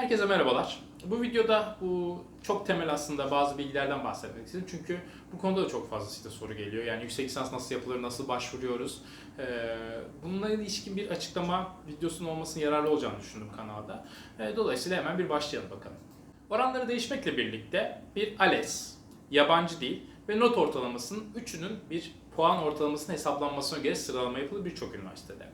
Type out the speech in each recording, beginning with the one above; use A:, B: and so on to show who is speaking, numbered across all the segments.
A: Herkese merhabalar. Bu videoda bu çok temel aslında bazı bilgilerden bahsetmek istedim. Çünkü bu konuda da çok fazlasıyla soru geliyor. Yani yüksek lisans nasıl yapılır, nasıl başvuruyoruz? Ee, bununla ilişkin bir açıklama videosunun olmasının yararlı olacağını düşündüm kanalda. Ee, dolayısıyla hemen bir başlayalım bakalım. Oranları değişmekle birlikte bir ALES, yabancı dil ve not ortalamasının üçünün bir puan ortalamasının hesaplanmasına göre sıralama yapılır birçok üniversitede.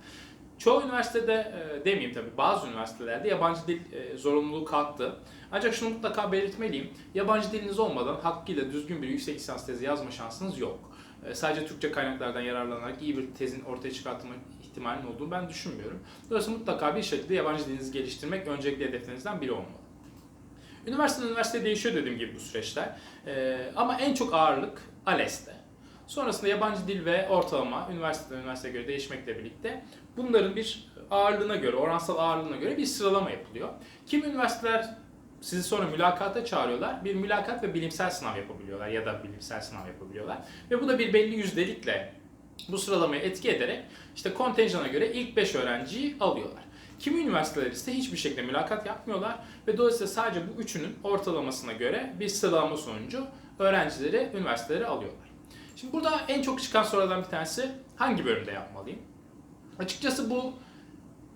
A: Çoğu üniversitede e, demeyeyim tabii bazı üniversitelerde yabancı dil e, zorunluluğu kalktı. Ancak şunu mutlaka belirtmeliyim. Yabancı diliniz olmadan hakkıyla düzgün bir yüksek lisans tezi yazma şansınız yok. E, sadece Türkçe kaynaklardan yararlanarak iyi bir tezin ortaya çıkartma ihtimalinin olduğunu ben düşünmüyorum. Dolayısıyla mutlaka bir şekilde yabancı dilinizi geliştirmek öncelikli hedeflerinizden biri olmalı. Üniversiteden üniversiteye değişiyor dediğim gibi bu süreçler. E, ama en çok ağırlık ALES'te. Sonrasında yabancı dil ve ortalama üniversiteden üniversiteye göre değişmekle birlikte bunların bir ağırlığına göre, oransal ağırlığına göre bir sıralama yapılıyor. Kim üniversiteler sizi sonra mülakata çağırıyorlar. Bir mülakat ve bilimsel sınav yapabiliyorlar ya da bilimsel sınav yapabiliyorlar. Ve bu da bir belli yüzdelikle bu sıralamayı etki ederek işte kontenjana göre ilk 5 öğrenciyi alıyorlar. Kimi üniversiteler ise hiçbir şekilde mülakat yapmıyorlar ve dolayısıyla sadece bu üçünün ortalamasına göre bir sıralama sonucu öğrencileri üniversitelere alıyorlar. Şimdi burada en çok çıkan sorulardan bir tanesi hangi bölümde yapmalıyım? Açıkçası bu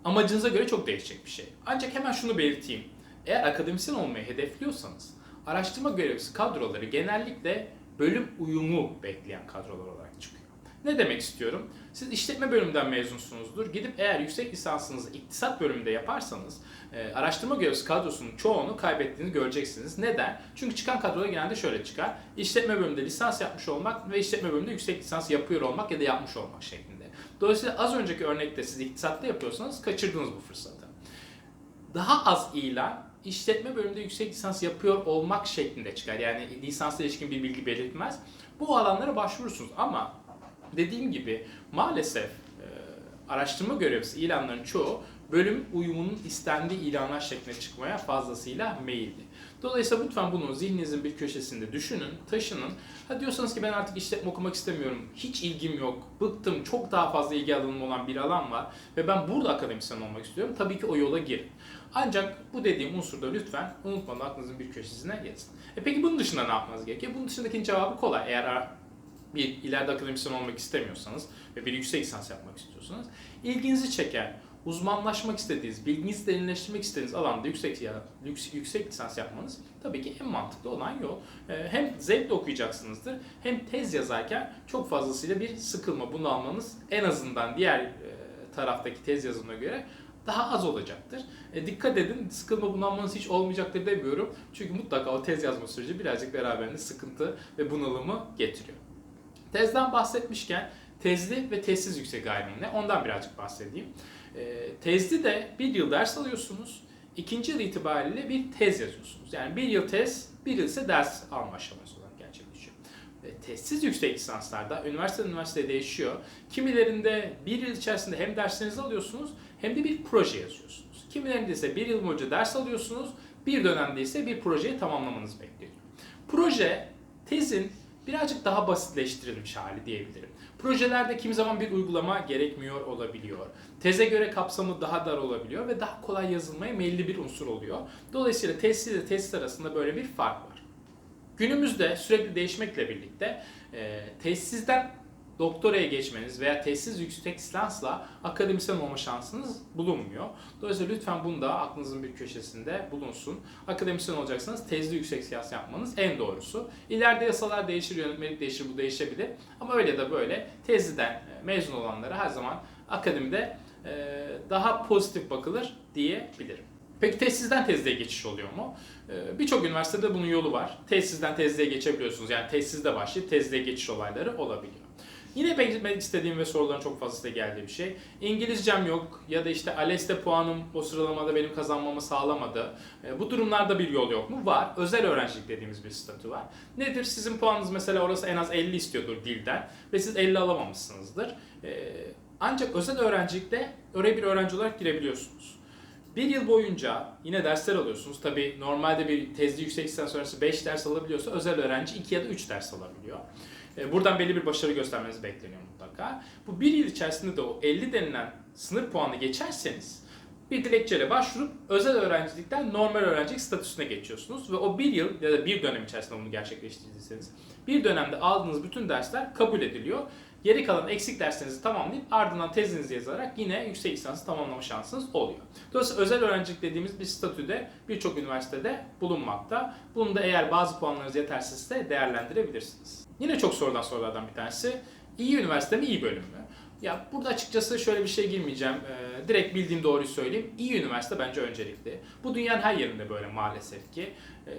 A: amacınıza göre çok değişecek bir şey. Ancak hemen şunu belirteyim. Eğer akademisyen olmayı hedefliyorsanız araştırma görevlisi kadroları genellikle bölüm uyumu bekleyen kadrolar olarak çıkıyor. Ne demek istiyorum? Siz işletme bölümünden mezunsunuzdur. Gidip eğer yüksek lisansınızı iktisat bölümünde yaparsanız e, araştırma görevlisi kadrosunun çoğunu kaybettiğini göreceksiniz. Neden? Çünkü çıkan kadroda genelde şöyle çıkar. İşletme bölümünde lisans yapmış olmak ve işletme bölümünde yüksek lisans yapıyor olmak ya da yapmış olmak şeklinde. Dolayısıyla az önceki örnekte siz iktisatta yapıyorsanız kaçırdınız bu fırsatı. Daha az ilan işletme bölümünde yüksek lisans yapıyor olmak şeklinde çıkar. Yani lisansla ilişkin bir bilgi belirtmez. Bu alanlara başvurursunuz ama dediğim gibi maalesef e, araştırma görevlisi ilanların çoğu bölüm uyumunun istendiği ilanlar şeklinde çıkmaya fazlasıyla meyilli. Dolayısıyla lütfen bunu zihninizin bir köşesinde düşünün, taşının. Ha diyorsanız ki ben artık işletme okumak istemiyorum, hiç ilgim yok, bıktım, çok daha fazla ilgi alanım olan bir alan var ve ben burada akademisyen olmak istiyorum. Tabii ki o yola girin. Ancak bu dediğim unsurda lütfen unutmadan aklınızın bir köşesine geçsin. E peki bunun dışında ne yapmanız gerekiyor? Bunun dışındaki cevabı kolay. Eğer bir ileride akademisyen olmak istemiyorsanız ve bir yüksek lisans yapmak istiyorsanız ilginizi çeken, uzmanlaşmak istediğiniz, bilginizi derinleştirmek istediğiniz alanda yüksek ya yüksek, yüksek lisans yapmanız tabii ki en mantıklı olan yol. Ee, hem zevkle okuyacaksınızdır hem tez yazarken çok fazlasıyla bir sıkılma bunu almanız en azından diğer e, taraftaki tez yazımına göre daha az olacaktır. E, dikkat edin sıkılma bunalmanız hiç olmayacaktır demiyorum. Çünkü mutlaka o tez yazma süreci birazcık beraberinde sıkıntı ve bunalımı getiriyor. Tezden bahsetmişken tezli ve tezsiz yüksek öğrenim ne? Ondan birazcık bahsedeyim. E, tezli de bir yıl ders alıyorsunuz. İkinci yıl itibariyle bir tez yazıyorsunuz. Yani bir yıl tez, bir yıl ise ders alma aşaması olarak gerçekleşiyor. E, tezsiz yüksek lisanslarda üniversite üniversiteye değişiyor. Kimilerinde bir yıl içerisinde hem derslerinizi alıyorsunuz hem de bir proje yazıyorsunuz. Kimilerinde ise bir yıl boyunca ders alıyorsunuz, bir dönemde ise bir projeyi tamamlamanız bekleniyor. Proje tezin birazcık daha basitleştirilmiş hali diyebilirim. Projelerde kimi zaman bir uygulama gerekmiyor olabiliyor. Teze göre kapsamı daha dar olabiliyor ve daha kolay yazılmaya meyilli bir unsur oluyor. Dolayısıyla tezsiz ile tezsiz arasında böyle bir fark var. Günümüzde sürekli değişmekle birlikte e, tezsizden doktoraya geçmeniz veya tezsiz yüksek lisansla akademisyen olma şansınız bulunmuyor. Dolayısıyla lütfen bunu da aklınızın bir köşesinde bulunsun. Akademisyen olacaksanız tezli yüksek lisans yapmanız en doğrusu. İleride yasalar değişir, yönetmelik değişir, bu değişebilir. Ama öyle de böyle tezliden mezun olanlara her zaman akademide e, daha pozitif bakılır diyebilirim. Peki tezsizden tezliğe geçiş oluyor mu? Ee, Birçok üniversitede bunun yolu var. Tezsizden tezliğe geçebiliyorsunuz. Yani tezsizde başlayıp tezliğe geçiş olayları olabiliyor. Yine belirtmek istediğim ve soruların çok fazla geldiği bir şey. İngilizcem yok ya da işte ALES'te puanım o sıralamada benim kazanmamı sağlamadı. Ee, Bu durumlarda bir yol yok mu? Var. Özel öğrencilik dediğimiz bir statü var. Nedir? Sizin puanınız mesela orası en az 50 istiyordur dilden ve siz 50 alamamışsınızdır. Ee, Ancak özel öğrencilikte oraya bir öğrenci olarak girebiliyorsunuz. Bir yıl boyunca yine dersler alıyorsunuz. Tabi normalde bir tezli yüksek lisans sonrası 5 ders alabiliyorsa özel öğrenci 2 ya da 3 ders alabiliyor. E, Buradan belli bir başarı göstermeniz bekleniyor mutlaka. Bu bir yıl içerisinde de o 50 denilen sınır puanı geçerseniz bir dilekçeyle başvurup özel öğrencilikten normal öğrencilik statüsüne geçiyorsunuz ve o bir yıl ya da bir dönem içerisinde bunu gerçekleştirdiyseniz bir dönemde aldığınız bütün dersler kabul ediliyor. Geri kalan eksik derslerinizi tamamlayıp ardından tezinizi yazarak yine yüksek lisansı tamamlama şansınız oluyor. Dolayısıyla özel öğrencilik dediğimiz bir statüde birçok üniversitede bulunmakta. Bunu da eğer bazı puanlarınız yetersizse değerlendirebilirsiniz. Yine çok sorulan sorulardan bir tanesi. İyi üniversite mi, iyi bölüm mü? Ya burada açıkçası şöyle bir şey girmeyeceğim. Ee, direkt bildiğim doğruyu söyleyeyim. İyi üniversite bence öncelikli. Bu dünyanın her yerinde böyle maalesef ki. Ee,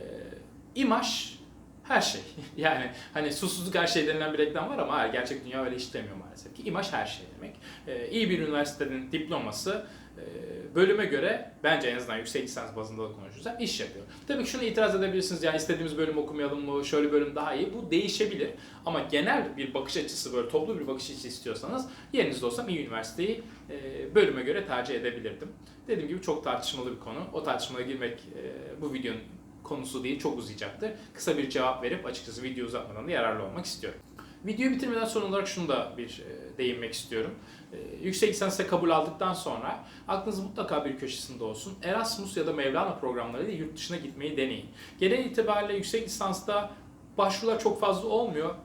A: imaj her şey. Yani hani susuzluk her şey denilen bir reklam var ama hayır, gerçek dünya öyle işlemiyor maalesef ki. İmaj her şey demek. Ee, iyi bir üniversitenin diploması e, bölüme göre bence en azından yüksek lisans bazında da konuşursak iş yapıyor. Tabii ki şunu itiraz edebilirsiniz yani istediğimiz bölüm okumayalım mı, şöyle bölüm daha iyi. Bu değişebilir ama genel bir bakış açısı böyle toplu bir bakış açısı istiyorsanız yerinizde olsam iyi üniversiteyi e, bölüme göre tercih edebilirdim. Dediğim gibi çok tartışmalı bir konu. O tartışmaya girmek e, bu videonun konusu değil çok uzayacaktır. Kısa bir cevap verip açıkçası video uzatmadan da yararlı olmak istiyorum. Videoyu bitirmeden son olarak şunu da bir e, değinmek istiyorum. E, yüksek lisansa kabul aldıktan sonra aklınız mutlaka bir köşesinde olsun. Erasmus ya da Mevlana programlarıyla yurt dışına gitmeyi deneyin. Genel itibariyle yüksek lisansta başvurular çok fazla olmuyor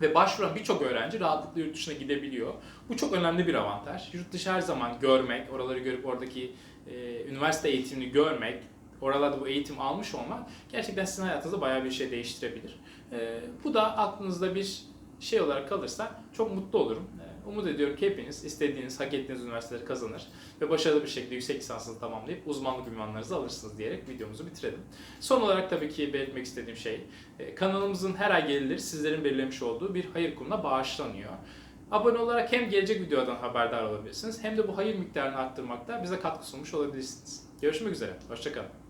A: ve başvuran birçok öğrenci rahatlıkla yurt dışına gidebiliyor. Bu çok önemli bir avantaj. Yurt dışı her zaman görmek, oraları görüp oradaki e, üniversite eğitimini görmek, oralarda bu eğitim almış olmak gerçekten sizin hayatınızda bayağı bir şey değiştirebilir. E, bu da aklınızda bir şey olarak kalırsa çok mutlu olurum. E, umut ediyorum ki hepiniz istediğiniz, hak ettiğiniz üniversiteleri kazanır ve başarılı bir şekilde yüksek lisansınızı tamamlayıp uzmanlık ünvanlarınızı alırsınız diyerek videomuzu bitirelim. Son olarak tabii ki belirtmek istediğim şey, e, kanalımızın her ay gelirleri sizlerin belirlemiş olduğu bir hayır kurumuna bağışlanıyor. Abone olarak hem gelecek videodan haberdar olabilirsiniz hem de bu hayır miktarını arttırmakta bize katkı sunmuş olabilirsiniz. Görüşmek üzere, hoşçakalın.